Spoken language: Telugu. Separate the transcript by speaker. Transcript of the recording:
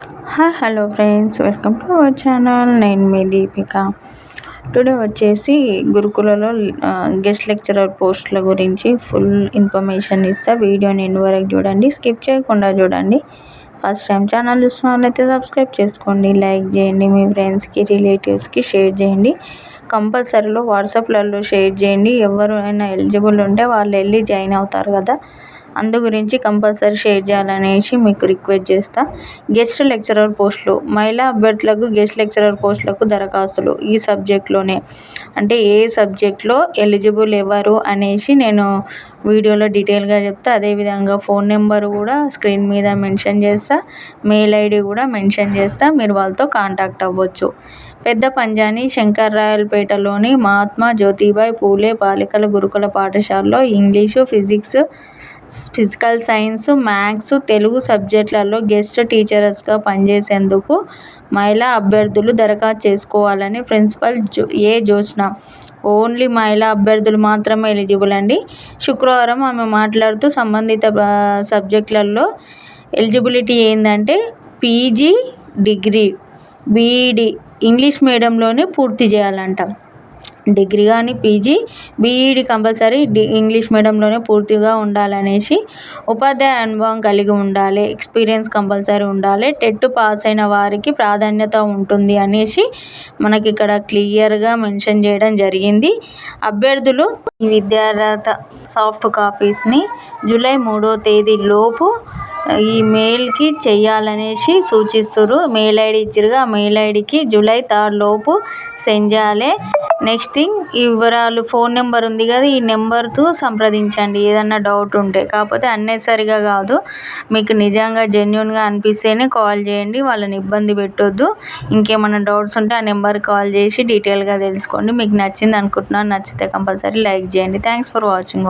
Speaker 1: Hi hello friends welcome to our channel నేను మీ దీపిక. టుడే వచ్చేసి గురుకులలో గెస్ట్ లెక్చరర్ పోస్టుల గురించి ఫుల్ ఇన్ఫర్మేషన్ ఇస్తా. వీడియోని ఎన్ని వరకు చూడండి స్కిప్ చేయకుండా చూడండి. ఫస్ట్ టైం ఛానల్ చూసిన సబ్స్క్రైబ్ చేసుకోండి లైక్ చేయండి మీ ఫ్రెండ్స్కి రిలేటివ్స్కి షేర్ చేయండి. కంపల్సరీలో వాట్సాప్లలో షేర్ చేయండి. ఎవరైనా ఎలిజిబుల్ ఉంటే వాళ్ళు వెళ్ళి జాయిన్ అవుతారు కదా. అందు గురించి కంపల్సరీ షేర్ చేయాలనేసి మీకు రిక్వెస్ట్ చేస్తా. గెస్ట్ లెక్చరర్ పోస్టులు మహిళా అభ్యర్థులకు గెస్ట్ లెక్చరర్ పోస్టులకు దరఖాస్తులు ఈ సబ్జెక్ట్లోనే. అంటే ఏ సబ్జెక్ట్లో ఎలిజిబుల్ ఎవరు అనేసి నేను వీడియోలో డీటెయిల్గా చెప్తా. అదేవిధంగా ఫోన్ నెంబర్ కూడా స్క్రీన్ మీద మెన్షన్ చేస్తా. మెయిల్ ఐడి కూడా మెన్షన్ చేస్తా. మీరు వాళ్ళతో కాంటాక్ట్ అవ్వచ్చు. పెద్ద పంజాని శంకర్రాయలపేటలోని మహాత్మా జ్యోతిబాయ్ పూలే బాలికల గురుకుల పాఠశాలలో English physics physical science maths Telugu సబ్జెక్టులలో guest టీచర్స్గా పనిచేసేందుకు మహిళా అభ్యర్థులు దరఖాస్తు చేసుకోవాలని ప్రిన్సిపల్ జో ఏ జ్యోత్స్న ఓన్లీ మహిళా అభ్యర్థులు మాత్రమే ఎలిజిబుల్ అండి. శుక్రవారం ఆమె మాట్లాడుతూ సంబంధిత సబ్జెక్టులలో ఎలిజిబిలిటీ ఏంటంటే పీజీ డిగ్రీ బీఈడి ఇంగ్లీష్ మీడియంలోనే పూర్తి చేయాలంట. డిగ్రీ కానీ పీజీ బీఈడి కంపల్సరీ డి ఇంగ్లీష్ మీడియంలోనే పూర్తిగా ఉండాలనేసి ఉపాధ్యాయ అనుభవం కలిగి ఉండాలి ఎక్స్పీరియన్స్ కంపల్సరీ ఉండాలి టెట్ పాస్ అయిన వారికి ప్రాధాన్యత ఉంటుంది అనేసి మనకి ఇక్కడ క్లియర్గా మెన్షన్ చేయడం జరిగింది. అభ్యర్థులు ఈ విద్యార్హత సాఫ్ట్ కాపీస్ని జూలై మూడో తేదీ లోపు ఈ మెయిల్కి చెయ్యాలనేసి సూచిస్తురు మెయిల్ ఐడి ఇచ్చిరుగా ఆ మెయిల్ ఐడికి జూలై థర్డ్ లోపు సెండ్ చేయాలి. నెక్స్ట్ థింగ్ ఈ వివరాలు ఫోన్ నెంబర్ ఉంది కదా ఈ నెంబర్తో సంప్రదించండి. ఏదన్నా డౌట్ ఉంటే కాకపోతే అన్నెసరిగా కాదు. మీకు నిజంగా జెన్యున్గా అనిపిస్తేనే కాల్ చేయండి. వాళ్ళని ఇబ్బంది పెట్టొద్దు. ఇంకేమైనా డౌట్స్ ఉంటే ఆ నెంబర్కి కాల్ చేసి డీటెయిల్గా తెలుసుకోండి. మీకు నచ్చింది అనుకుంటున్నాను నచ్చితే కంపల్సరీ లైక్ చేయండి. Thanks for watching.